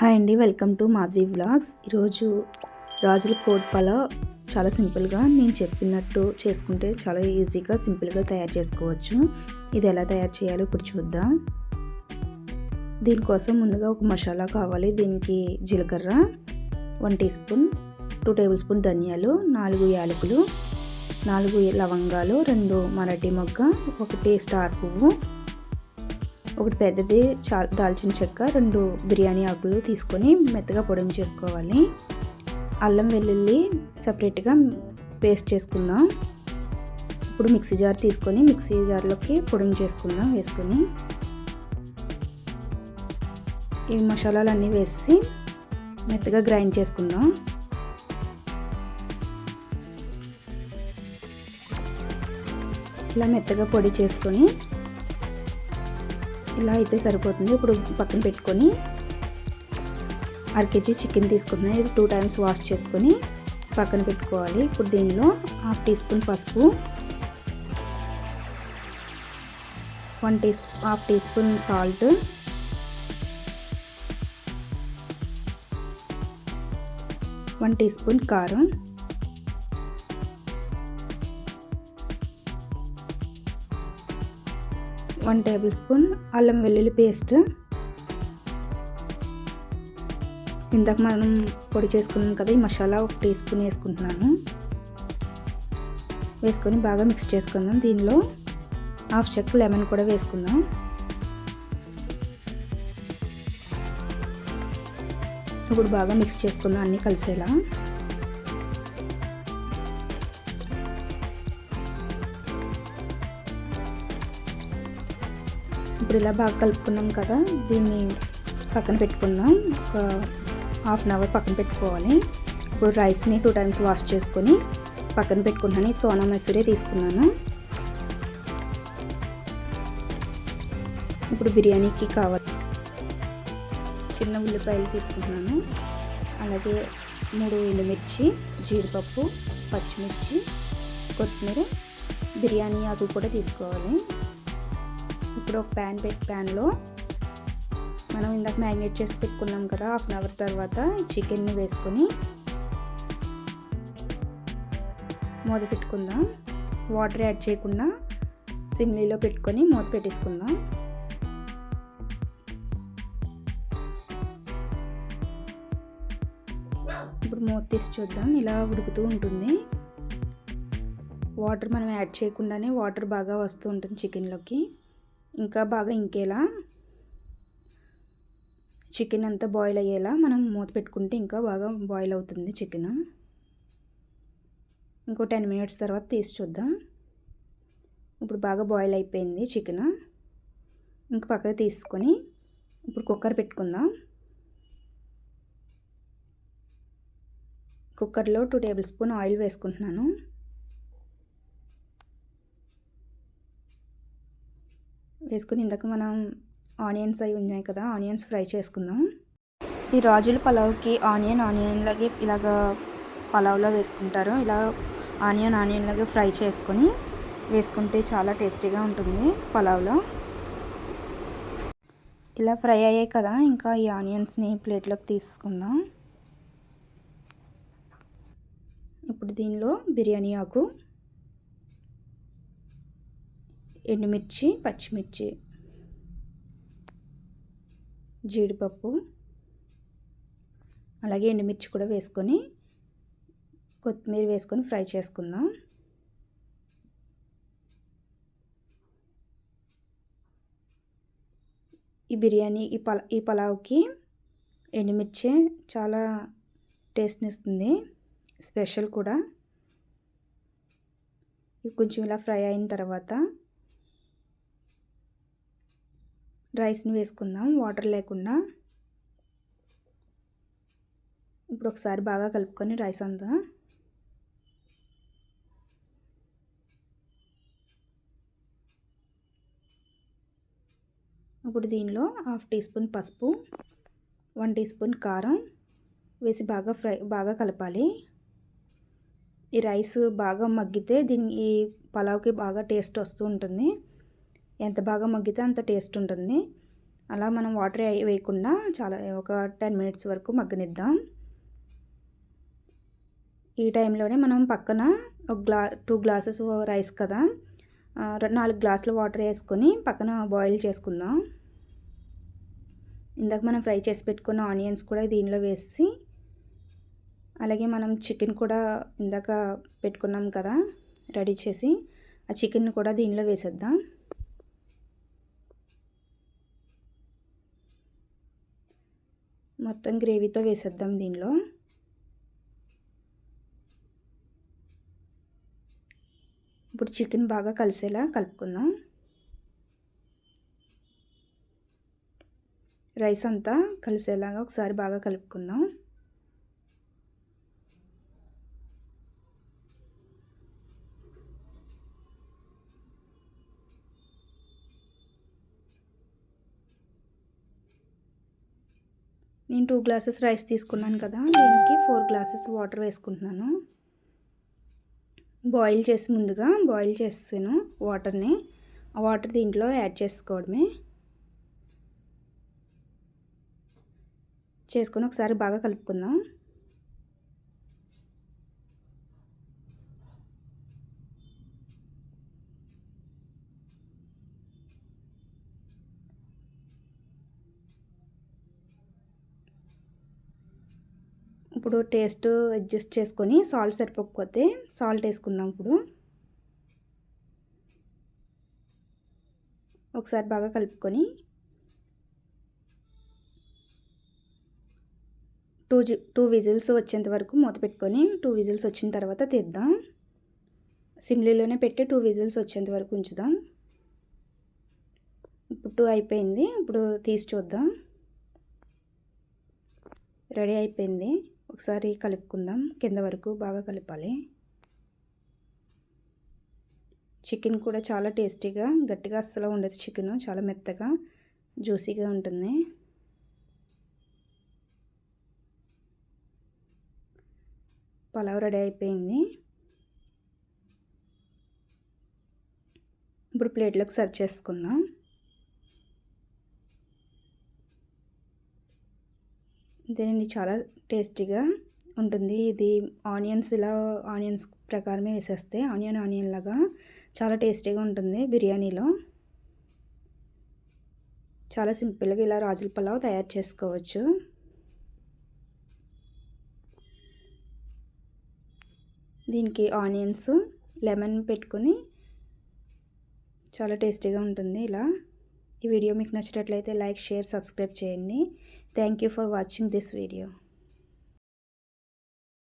Hi అండి welcome to Madhavi vlogs. ఈరోజు రాజుల కోట్ పలావ్ చాలా సింపుల్గా నేను చెప్పినట్టు చేసుకుంటే చాలా ఈజీగా సింపుల్గా తయారు చేసుకోవచ్చు. ఇది ఎలా తయారు చేయాలో ఇప్పుడు చూద్దాం. దీనికోసం ముందుగా ఒక మసాలా కావాలి దీనికి జీలకర్ర one teaspoon two tablespoon ధనియాలు నాలుగు యాలకులు నాలుగు లవంగాలు రెండు మరాఠీ మొగ్గ ఒకటి స్టార్ పువ్వు ఒకటి పెద్దది చా దాల్చిన చెక్క రెండు బిర్యానీ ఆకులు తీసుకొని మెత్తగా పొడిని చేసుకోవాలి. అల్లం వెల్లుల్లి సపరేట్గా పేస్ట్ చేసుకుందాం. ఇప్పుడు మిక్సీ జార్ తీసుకొని మిక్సీ జార్లోకి పొడిని చేసుకుందాం వేసుకొని. ఈ మసాలాలు అన్నీ వేసి మెత్తగా గ్రైండ్ చేసుకుందాం. ఇలా మెత్తగా పొడి చేసుకొని ఇలా అయితే సరిపోతుంది. ఇప్పుడు పక్కన పెట్టుకొని అర కేజీ చికెన్ తీసుకున్నాను ఇది టూ టైమ్స్ వాష్ చేసుకొని పక్కన పెట్టుకోవాలి. ఇప్పుడు దీనిలో హాఫ్ టీ స్పూన్ పసుపు one tea half teaspoon salt one teaspoon కారం వన్ టేబుల్ స్పూన్ అల్లం వెల్లుల్లి పేస్ట్. ఇందాక మనం పొడి చేసుకున్నాం కదా ఈ మసాలా ఒక టీ స్పూన్ వేసుకుంటున్నాను. వేసుకొని బాగా మిక్స్ చేసుకుందాం. దీనిలో హాఫ్ చెక్ లెమన్ కూడా వేసుకుందాం. ఇప్పుడు బాగా మిక్స్ చేసుకుందాం అన్నీ కలిసేలా. ఇప్పుడు ఇలా బాగా కలుపుకున్నాం కదా దీన్ని పక్కన పెట్టుకుందాం. ఒక హాఫ్ అన్ అవర్ పక్కన పెట్టుకోవాలి. ఇప్పుడు రైస్ని టూ టైమ్స్ వాష్ చేసుకొని పక్కన పెట్టుకున్నాను సోనా మసూరే తీసుకున్నాను. ఇప్పుడు బిర్యానీకి కావాలి. చిన్న ఉల్లిపాయలు తీసుకుంటున్నాను. అలాగే మూడు ఎండుమిర్చి జీడిపప్పు పచ్చిమిర్చి కొత్తిమీర బిర్యానీ ఆకు కూడా తీసుకోవాలి. ఇప్పుడు ఒక ప్యాన్ పెట్టి ప్యాన్లో మనం ఇందాక మ్యారినేట్ చేసి పెట్టుకున్నాం కదా హాఫ్ అన్ అవర్ తర్వాత చికెన్ని వేసుకొని మూత పెట్టుకుందాం. వాటర్ యాడ్ చేయకుండా సిమ్లీలో పెట్టుకొని మూత పెట్టేసుకుందాం. ఇప్పుడు మూత తీసి చూద్దాం. ఇలా ఉడుకుతూ ఉంటుంది. వాటర్ మనం యాడ్ చేయకుండానే వాటర్ బాగా వస్తూ ఉంటుంది చికెన్లోకి. ఇంకా బాగా ఇంకేలా చికెన్ అంతా బాయిల్ అయ్యేలా మనం మూత పెట్టుకుంటే ఇంకా బాగా బాయిల్ అవుతుంది చికెన్ ఇంకో టెన్ మినిట్స్ తర్వాత తీసి చూద్దాం. ఇప్పుడు బాగా బాయిల్ అయిపోయింది చికెన్ ఇంక పక్కకు తీసుకొని ఇప్పుడు కుక్కర్ పెట్టుకుందాం. కుక్కర్లో టూ టేబుల్ స్పూన్ ఆయిల్ వేసుకుంటున్నాను. వేసుకుని ఇందాక మనం ఆనియన్స్ అవి ఉన్నాయి కదా ఆనియన్స్ ఫ్రై చేసుకుందాం. ఈ రాజుల పలావ్కి ఆనియన్ ఆనియన్ లాగే ఇలాగ పలావ్లో వేసుకుంటారు. ఇలా ఆనియన్ ఆనియన్ లాగే ఫ్రై చేసుకొని వేసుకుంటే చాలా టేస్టీగా ఉంటుంది పలావ్లో. ఇలా ఫ్రై అయ్యాయి కదా ఇంకా ఈ ఆనియన్స్ని ప్లేట్లోకి తీసుకుందాం. ఇప్పుడు దీనిలో బిర్యానీ ఆకు. ఎండుమిర్చి పచ్చిమిర్చి జీడిపప్పు అలాగే ఎండుమిర్చి కూడా వేసుకొని కొత్తిమీర వేసుకొని ఫ్రై చేసుకుందాం. ఈ బిర్యానీ ఈ పలా ఈ పలావ్కి ఎండుమిర్చి చాలా టేస్ట్ని ఇస్తుంది. స్పెషల్ కూడా. ఇవి కొంచెం ఇలా ఫ్రై అయిన తర్వాత రైస్ని వేసుకుందాం వాటర్ లేకుండా. ఇప్పుడు ఒకసారి బాగా కలుపుకొని రైస్ అంతా. ఇప్పుడు దీనిలో హాఫ్ టీ స్పూన్ పసుపు వన్ టీ స్పూన్ కారం వేసి బాగా ఫ్రై బాగా కలపాలి. ఈ రైస్ బాగా మగ్గితే దీని ఈ పలావ్కి బాగా టేస్ట్ వస్తూ ఉంటుంది. ఎంత బాగా మగ్గితే అంత టేస్ట్ ఉంటుంది. అలా మనం వాటర్ వేయకుండా చాలా ఒక టెన్ మినిట్స్ వరకు మగ్గనిద్దాం. ఈ టైంలోనే మనం పక్కన ఒక గ్లా టూ గ్లాసెస్ రైస్ కదా నాలుగు గ్లాసులు వాటర్ వేసుకొని పక్కన బాయిల్ చేసుకుందాం. ఇందాక మనం ఫ్రై చేసి పెట్టుకున్న ఆనియన్స్ కూడా దీనిలో వేసి అలాగే మనం చికెన్ కూడా ఇందాక పెట్టుకున్నాం కదా రెడీ చేసి ఆ చికెన్ కూడా దీనిలో వేసేద్దాం. మొత్తం గ్రేవీతో వేసేద్దాం దీనిలో. ఇప్పుడు చికెన్ బాగా కలిసేలా కలుపుకుందాం. రైస్ అంతా కలిసేలాగా ఒకసారి బాగా కలుపుకుందాం. నేను టూ గ్లాసెస్ రైస్ తీసుకున్నాను కదా దీనికి ఫోర్ గ్లాసెస్ వాటర్ వేసుకుంటున్నాను. బాయిల్ చేసి ముందుగా బాయిల్ చేస్తాను వాటర్ని ఆ వాటర్ దీంట్లో యాడ్ చేసుకోవడమే. చేసుకొని ఒకసారి బాగా కలుపుకుందాం. ఇప్పుడు టేస్ట్ అడ్జస్ట్ చేసుకొని సాల్ట్ సరిపోకపోతే సాల్ట్ వేసుకుందాం ఇప్పుడు. ఒకసారి బాగా కలుపుకొని టూ జి టూ విజిల్స్ వచ్చేంత వరకు మూత పెట్టుకొని టూ విజిల్స్ వచ్చిన తర్వాత తీద్దాం. సిమ్లీలోనే పెట్టి టూ విజిల్స్ వచ్చేంత వరకు ఉంచుదాం. ఇప్పుడు టూ అయిపోయింది. ఇప్పుడు తీసి చూద్దాం. రెడీ అయిపోయింది. ఒకసారి కలుపుకుందాం. కింద వరకు బాగా కలపాలి. చికెన్ కూడా చాలా టేస్టీగా గట్టిగా అస్సలు ఉండదు చికెన్. చాలా మెత్తగా జ్యూసీగా ఉంటుంది. పలావ్ రెడీ అయిపోయింది. ఇప్పుడు ప్లేట్లోకి సర్వ్ చేసుకుందాం. దీనిని చాలా టేస్టీగా ఉంటుంది. ఇది ఆనియన్స్ ఇలా ఆనియన్స్ ప్రకారమే వేసేస్తే ఆనియన్ ఆనియన్ లాగా చాలా టేస్టీగా ఉంటుంది బిర్యానీలో. చాలా సింపుల్గా ఇలా రాజుల పలావ్ తయారు చేసుకోవచ్చు. దీనికి ఆనియన్స్ లెమన్ పెట్టుకొని చాలా టేస్టీగా ఉంటుంది ఇలా. ఈ వీడియో మీకు నచ్చినట్లయితే లైక్ షేర్ సబ్స్క్రైబ్ చేయండి. Thank you for watching this video.